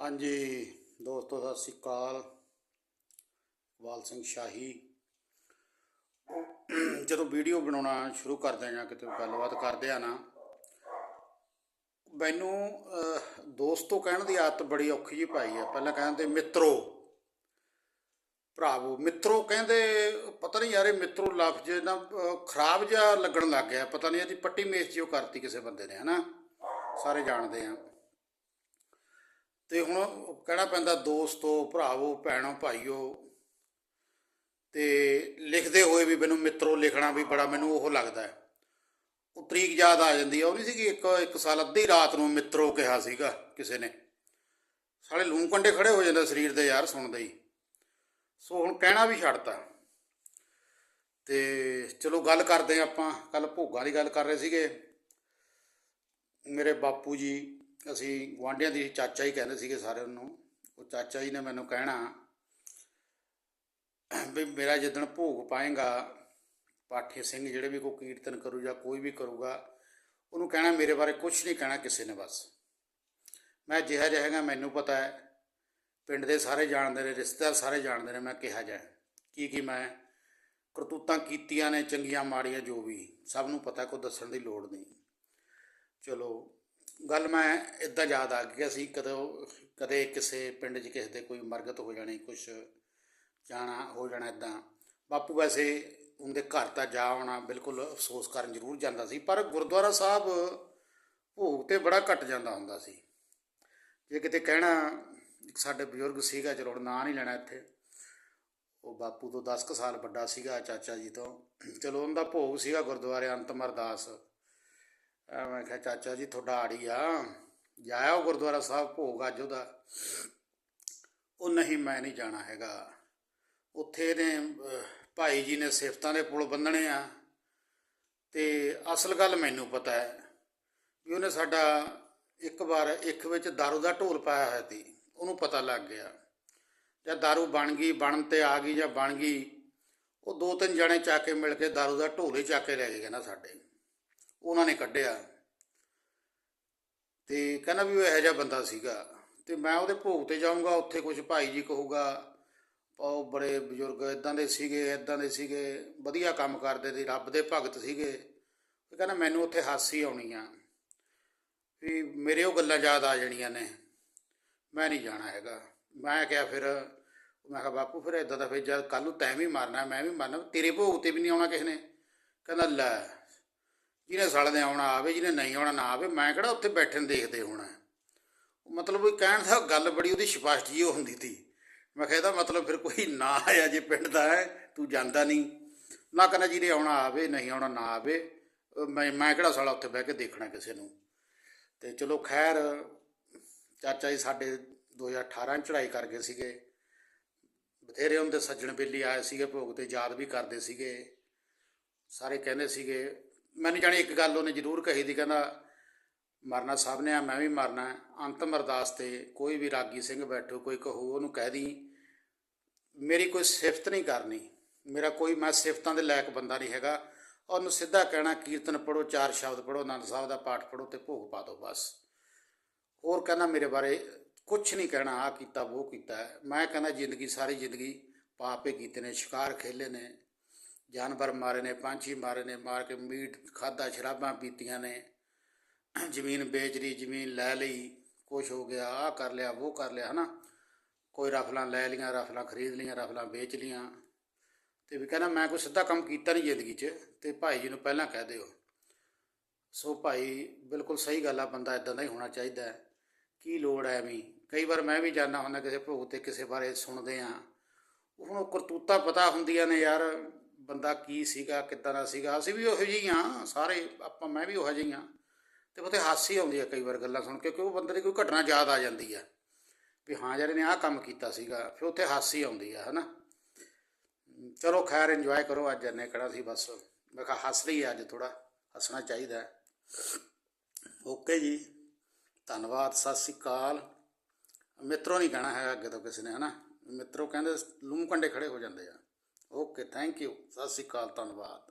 ਹਾਂਜੀ ਦੋਸਤੋ ਸਤਿ ਸ੍ਰੀ ਅਕਾਲ। ਵਾਲ ਸਿੰਘ ਸ਼ਾਹੀ। ਜਦੋਂ ਵੀਡੀਓ ਬਣਾਉਣਾ ਸ਼ੁਰੂ ਕਰਦੇ ਆ ਜਾਂ ਕਿਤੇ ਗੱਲਬਾਤ ਕਰਦੇ ਆ ਨਾ। ਮੈਨੂੰ ਅਹ, ਦੋਸਤੋ ਕਹਿਣ ਦੀ ਆਦਤ ਬੜੀ ਔਖੀ ਜੀ ਪਾਈ ਆ। ਪਹਿਲਾਂ ਕਹਿੰਦੇ ਮਿੱਤਰੋ। ਭਰਾਵੋ ਮਿੱਤਰੋ ਕਹਿੰਦੇ ਪਤਾ ਨਹੀਂ ਯਾਰ ਇਹ ਮਿੱਤਰੋ ਲਫ਼ਜ਼ ਨਾ ਖਰਾਬ ਜਿਹਾ ਲੱਗਣ ਲੱਗ ਗਿਆ। ਪਤਾ ਨਹੀਂ ਇਹਦੀ ਪੱਟੀ ਮੇਸ ਜਿਉ ਕਰਤੀ ਕਿਸੇ ਬੰਦੇ ਨੇ ਹਨਾ? ਸਾਰੇ ਜਾਣਦੇ ਆ। ਤੇ ਹੁਣ ਕਹਿਣਾ ਪੈਂਦਾ ਦੋਸਤੋ, ਭਰਾਵੋ, ਭੈਣੋ, ਭਾਈਓ। ਤੇ ਲਿਖਦੇ ਹੋਏ ਵੀ ਮੈਨੂੰ ਮਿੱਤਰੋ ਲਿਖਣਾ ਵੀ ਬੜਾ ਮੈਨੂੰ ਉਹ ਲੱਗਦਾ ਹੈ। ਉਹ ਤਰੀਕ ਯਾਦ ਆ ਜਾਂਦੀ ਆ, ਉਹ ਨਹੀਂ ਸੀ ਕਿ ਇੱਕ ਇੱਕ ਸਾਲ ਅੱਧੀ ਰਾਤ ਨੂੰ ਮਿੱਤਰੋ ਕਿਹਾ ਸੀਗਾ ਕਿਸੇ ਨੇ। ਸਾਲੇ ਲੂੰ ਕੰਡੇ ਖੜੇ ਹੋ ਜਾਂਦੇ ਸਰੀਰ ਦੇ ਯਾਰ ਸੁਣਦੇ ਹੀ। ਸੋ ਹੁਣ ਕਹਿਣਾ ਵੀ ਛੱਡਤਾ। ਤੇ ਚਲੋ ਗੱਲ ਕਰਦੇ ਹਾਂ ਆਪਾਂ ਕੱਲ ਭੋਗਾਂ ਦੀ ਗੱਲ ਕਰ ਰਹੇ ਸੀਗੇ। ਮੇਰੇ ਬਾਪੂ ਜੀ ਅਸੀਂ ਗੁਆਂਢੀਆਂ ਦੀ ਚਾਚਾ ਹੀ ਕਹਿੰਦੇ ਸੀਗੇ ਸਾਰਿਆਂ ਨੂੰ। ਉਹ ਚਾਚਾ ਜੀ ਨੇ ਮੈਨੂੰ ਕਹਿਣਾ ਵੀ ਮੇਰਾ ਜਿੱਦਣ ਭੋਗ ਪਾਏਗਾ, ਪਾਠੀ ਸਿੰਘ ਜਿਹੜੇ ਵੀ ਕੋਈ ਕੀਰਤਨ ਕਰੂ ਜਾਂ ਕੋਈ ਵੀ ਕਰੂਗਾ, ਉਹਨੂੰ ਕਹਿਣਾ ਮੇਰੇ ਬਾਰੇ ਕੁਝ ਨਹੀਂ ਕਹਿਣਾ ਕਿਸੇ ਨੇ ਬਸ। ਮੈਂ ਜਿਹਾ ਜਿਹਾ ਮੈਨੂੰ ਪਤਾ ਹੈ। ਪਿੰਡ ਦੇ ਸਾਰੇ ਜਾਣਦੇ ਨੇ, ਰਿਸ਼ਤੇਦਾਰ ਸਾਰੇ ਜਾਣਦੇ ਨੇ, ਮੈਂ ਕਿਹਾ ਜਾ ਕੀ ਕੀ ਮੈਂ ਕਰਤੂਤਾਂ ਕੀਤੀਆਂ ਨੇ, ਚੰਗੀਆਂ, ਮਾੜੀਆਂ, ਜੋ ਵੀ, ਸਭ ਨੂੰ ਪਤਾ, ਕੋਈ ਦੱਸਣ ਦੀ ਲੋੜ ਨਹੀਂ। ਚਲੋ ਗੱਲ ਮੈਂ ਇਦਾਂ ਯਾਦ ਆ ਗਈ ਸੀ, ਕਦੋਂ, ਕਦੇ ਕਿਸੇ ਪਿੰਡ 'ਚ ਕਿਸੇ ਦੇ ਕੋਈ ਮਰਗਤ ਹੋ ਜਾਣੀ, ਕੁਛ ਜਾਣਾ, ਹੋ ਜਾਣਾ ਇਦਾਂ ਬਾਪੂ ਵੈਸੇ ਉਹਦੇ ਘਰ ਤਾਂ ਜਾ ਆਉਣਾ ਬਿਲਕੁਲ ਅਫਸੋਸ ਕਰਨ ਜ਼ਰੂਰ ਜਾਂਦਾ ਸੀ, ਪਰ ਗੁਰਦੁਆਰਾ ਸਾਹਿਬ ਭੋਗ ਤੇ ਬੜਾ ਘਟ ਜਾਂਦਾ ਹੁੰਦਾ ਸੀ। ਜੇ ਕਿਤੇ ਕਹਿਣਾ ਸਾਡੇ ਬਜ਼ੁਰਗ ਸੀਗਾ, ਚਲੋ ਹੁਣ ਨਾਂ ਨਹੀਂ ਲੈਣਾ ਇੱਥੇ, ਉਹ ਬਾਪੂ ਤੋਂ 10 ਕੁ ਸਾਲ ਵੱਡਾ ਸੀਗਾ, ਚਾਚਾ ਜੀ ਤੋਂ। ਚਲੋ ਉਹਦਾ ਭੋਗ ਸੀਗਾ ਗੁਰਦੁਆਰੇ ਅੰਤਮ ਅਰਦਾਸ। ਮੈਂ ਕਿਹਾ ਚਾਚਾ ਜੀ ਤੁਹਾਡਾ ਆੜੀ ਆ ਜਾਇਓ ਗੁਰਦੁਆਰਾ ਸਾਹਿਬ ਭੋਗ ਅੱਜ ਉਹਦਾ ਉਹ ਨਹੀਂ ਮੈਂ ਨਹੀਂ ਜਾਣਾ ਹੈਗਾ ਉੱਥੇ ਨੇ ਅਹ, ਭਾਈ ਜੀ ਨੇ ਸਿਫਤਾਂ ਦੇ ਪੁਲ ਬੰਨਣੇ ਆ ਤੇ ਅਸਲ ਗੱਲ ਮੈਨੂੰ ਪਤਾ ਹੈ ਵੀ ਉਹਨੇ ਸਾਡਾ ਇੱਕ ਵਾਰ ਇੱਕ ਵਿੱਚ दारू ਦਾ ਢੋਲ ਪਾਇਆ ਹੋਇਆ ਸੀ ਉਹਨੂੰ ਪਤਾ ਲੱਗ ਗਿਆ ਜਦ दारू ਬਣ ਗਈ ਬਣਨ ਤੇ ਆ ਗਈ ਜਾਂ ਬਣ ਗਈ ਉਹ ਦੋ ਤਿੰਨ ਜਣੇ ਚੱਕ ਕੇ ਮਿਲ ਕੇ दारू ਦਾ ਢੋਲ ਹੀ ਚੱਕ ਕੇ ਲੈ ਗਏ ਨਾ ਸਾਡੇ ਉਹਨਾਂ ਨੇ ਕੱਢਿਆ। ਤੇ ਕਹਿੰਦਾ ਵੀ ਉਹ ਇਹੋ ਜਿਹਾ ਬੰਦਾ ਸੀਗਾ। ਤੇ ਮੈਂ ਉਹਦੇ ਭੋਗ ਤੇ ਜਾਊਂਗਾ, ਉੱਥੇ ਕੁਝ ਭਾਈ ਜੀ ਕਹੂਗਾ, ਉਹ ਬੜੇ ਬਜ਼ੁਰਗ ਇਦਾਂ ਦੇ ਸੀਗੇ ਇਦਾਂ ਦੇ ਸੀਗੇ, ਵਧੀਆ ਕੰਮ ਕਰਦੇ ਸੀ, ਰੱਬ ਦੇ ਭਗਤ ਸੀਗੇ। ਉਹ ਕਹਿੰਦਾ ਮੈਨੂੰ ਉੱਥੇ ਹਾਸੀ ਆਉਣੀ ਆ ਵੀ ਮੇਰੇ ਉਹ ਗੱਲਾਂ ਯਾਦ ਆ ਜਾਣੀਆਂ ਨੇ। ਮੈਂ ਨਹੀਂ ਜਾਣਾ ਹੈਗਾ। ਮੈਂ ਕਿਹਾ ਫਿਰ, ਮੈਂ ਕਿਹਾ ਬਾਪੂ ਫਿਰ ਇਦਾਂ ਦਾ ਫਿਰ ਜਦ ਕੱਲ ਨੂੰ ਤੈਂ ਵੀ ਮਾਰਨਾ, ਮੈਂ ਵੀ ਮਾਰਨਾ, ਤੇਰੇ ਭੋਗ ਤੇ ਵੀ ਨਹੀਂ ਆਉਣਾ ਕਿਸੇ ਨੇ। ਕਹਿੰਦਾ ਲੈ ਜਿਹਨੇ ਸਾਲ ਦੇ ਆਉਣਾ ਆਵੇ, ਜਿਹਨੇ ਨਹੀਂ ਆਉਣਾ ਨਾ ਆਵੇ, ਮੈਂ ਕਿਹੜਾ ਉੱਥੇ ਬੈਠੇ ਨੂੰ ਦੇਖਦੇ ਹੋਣਾ ਮਤਲਬ ਵੀ ਕਹਿਣ ਦਾ ਗੱਲ ਬੜੀ ਉਹਦੀ ਸਪਸ਼ਟ ਜੀ ਹੁੰਦੀ ਸੀ ਮੈਂ ਕਿਹਾ ਮਤਲਬ ਫਿਰ ਕੋਈ ਨਾ ਆਇਆ ਜੇ ਪਿੰਡ ਦਾ ਹੈ, ਤੂੰ ਜਾਂਦਾ ਨਹੀਂ। ਨਾ ਕਹਿੰਦਾ ਜਿਹਨੇ ਆਉਣਾ ਆਵੇ, ਨਹੀਂ ਆਉਣਾ ਨਾ ਆਵੇ, ਮੈਂ ਮੈਂ ਕਿਹੜਾ ਸਾਲਾ ਉੱਥੇ ਬਹਿ ਕੇ ਦੇਖਣਾ ਕਿਸੇ ਨੂੰ। ਤੇ ਚਲੋ ਖੈਰ, ਚਾਚਾ ਜੀ ਸਾਡੇ 2018 ਚ ਚੜ੍ਹਾਈ ਕਰ ਗਏ ਸੀਗੇ। ਬਥੇਰੇ ਹੁੰਦੇ ਸੱਜਣ ਬੇਲੀ ਆਏ ਸੀਗੇ, ਭੋਗ ਤੇ ਯਾਦ ਵੀ ਕਰਦੇ ਸੀਗੇ। ਸਾਰੇ ਕਹਿੰਦੇ ਸੀਗੇ ਮੈਨੂੰ ਜਾਣੀ, ਇੱਕ ਗੱਲ ਉਹਨੇ ਜ਼ਰੂਰ ਕਹੀ ਦੀ, ਕਹਿੰਦਾ ਮਰਨਾ ਸਭ ਨੇ ਆ, ਮੈਂ ਵੀ ਮਰਨਾ ਅੰਤਮ ਅਰਦਾਸ ਤੇ ਕੋਈ ਵੀ ਰਾਗੀ ਸਿੰਘ ਬੈਠੋ, ਕੋਈ ਕਹੂ, ਉਹਨੂੰ ਕਹਿ ਦੀ, ਮੇਰੀ ਕੋਈ ਸਿਫਤ ਨਹੀਂ ਕਰਨੀ। ਮੇਰਾ ਕੋਈ, ਮੈਂ ਸਿਫਤਾਂ ਦੇ ਲਾਇਕ ਬੰਦਾ ਨਹੀਂ ਹੈਗਾ। ਉਹਨੂੰ ਸਿੱਧਾ ਕਹਿਣਾ, ਕੀਰਤਨ ਪੜੋ ਚਾਰ ਸ਼ਬਦ ਪੜੋ ਆਨੰਦ ਸਾਹਿਬ ਦਾ ਪਾਠ ਪੜੋ ਤੇ ਭੋਗ ਪਾ ਦਿਓ ਬਸ। ਹੋਰ ਕਹਿੰਦਾ ਮੇਰੇ ਬਾਰੇ ਕੁਝ ਨਹੀਂ ਕਹਿਣਾ ਆ ਕੀਤਾ ਉਹ ਕੀਤਾ ਮੈਂ ਕਹਿੰਦਾ ਜ਼ਿੰਦਗੀ, ਸਾਰੀ ਜ਼ਿੰਦਗੀ ਪਾਪੇ ਕੀਤੇ ਨੇ, ਸ਼ਿਕਾਰ ਖੇਲੇ ਨੇ। ਜਾਨਵਰ ਮਾਰੇ ਨੇ, ਪੰਛੀ ਮਾਰੇ ਨੇ, ਮਾਰ ਕੇ ਮੀਟ ਖਾਦਾ ਸ਼ਰਾਬਾਂ ਪੀਤੀਆਂ ਨੇ। ਜ਼ਮੀਨ ਵੇਚ ਲਈ, ਜ਼ਮੀਨ ਲੈ ਲਈ, ਕੁਛ ਹੋ ਗਿਆ ਆ ਕਰ ਲਿਆ ਉਹ ਕਰ ਲਿਆ, ਹਨਾ? ਕੋਈ ਰਫਲਾਂ ਲੈ ਲੀਆਂ ਰਫਲਾਂ ਖਰੀਦ ਲੀਆਂ ਰਫਲਾਂ ਵੇਚ ਲੀਆਂ ਤੇ ਵੀ ਕਹਿੰਦਾ, ਮੈਂ ਕੋਈ ਸਿੱਧਾ ਕੰਮ ਕੀਤਾ ਨਹੀਂ ਜ਼ਿੰਦਗੀ 'ਚ। ਤੇ ਭਾਈ ਜੀ ਨੂੰ ਪਹਿਲਾਂ ਕਹਿ ਦਿਓ। ਸੋ ਭਾਈ, ਬਿਲਕੁਲ ਸਹੀ ਗੱਲ ਆ, ਬੰਦਾ ਇਦਾਂ ਦਾ ਹੀ ਹੋਣਾ ਚਾਹੀਦਾ ਹੈ। ਕੀ ਲੋੜ ਹੈ ਵੀ ਕਈ ਵਾਰ ਮੈਂ ਵੀ ਜਾਣਾ ਹੁੰਦਾ, ਕਿਸੇ ਭੋਗ ਤੇ ਕਿਸੇ ਬਾਰੇ ਸੁਣਦੇ ਆ ਹੁਣ ਉਹ ਕਰਤੂਤਾਂ ਪਤਾ ਹੁੰਦੀਆਂ ਨੇ ਯਾਰ। ਬੰਦਾ ਕੀ ਸੀਗਾ, ਕਿੱਦਾਂ ਦਾ ਸੀਗਾ, ਅਸੀਂ ਵੀ ਉਹੋ ਜਿਹੇ ਆ ਸਾਰੇ ਆਪਾਂ, ਮੈਂ ਵੀ ਉਹੋ ਜਿਹੇ ਆ ਤੇ ਉੱਥੇ ਹਾਸੀ ਆਉਂਦੀ ਆ ਕਈ ਵਾਰ ਗੱਲਾਂ ਸੁਣ ਕੇ, ਕਿਉਂਕਿ ਉਹ ਬੰਦੇ ਦੀ ਕੋਈ ਘਟਨਾ ਯਾਦ ਆ ਜਾਂਦੀ ਆ। ਵੀ ਹਾਂ ਯਾਰ ਇਹਨੇ ਆਹ ਕੰਮ ਕੀਤਾ ਸੀਗਾ, ਫਿਰ ਉੱਥੇ ਹਾਸੀ ਆਉਂਦੀ ਆ, ਹਨਾ? ਚਲੋ ਖੈਰ ਇੰਜੋਏ ਕਰੋ, ਅੱਜ ਨੇ ਕਿਹੜਾ ਸੀ, ਬਸ। ਮੈਂ ਕਿਹਾ ਹੱਸ ਰਹੀ ਆ ਅੱਜ ਥੋੜਾ ਹੱਸਣਾ ਚਾਹੀਦਾ। ਓਕੇ ਜੀ। ਧੰਨਵਾਦ, ਸਤਿ ਸ੍ਰੀ ਅਕਾਲ। ਮਿੱਤਰੋ ਨਹੀਂ ਕਹਿਣਾ ਹੈਗਾ ਅੱਗੇ ਤੋਂ ਕਿਸੇ ਨੇ, ਹਨਾ? ਮਿੱਤਰੋ ਕਹਿੰਦੇ ਲੂੰ ਕੰਡੇ ਖੜੇ ਹੋ ਜਾਂਦੇ ਆ। Okay thank you Sat Sri ਅਕਾਲ ਧੰਨਵਾਦ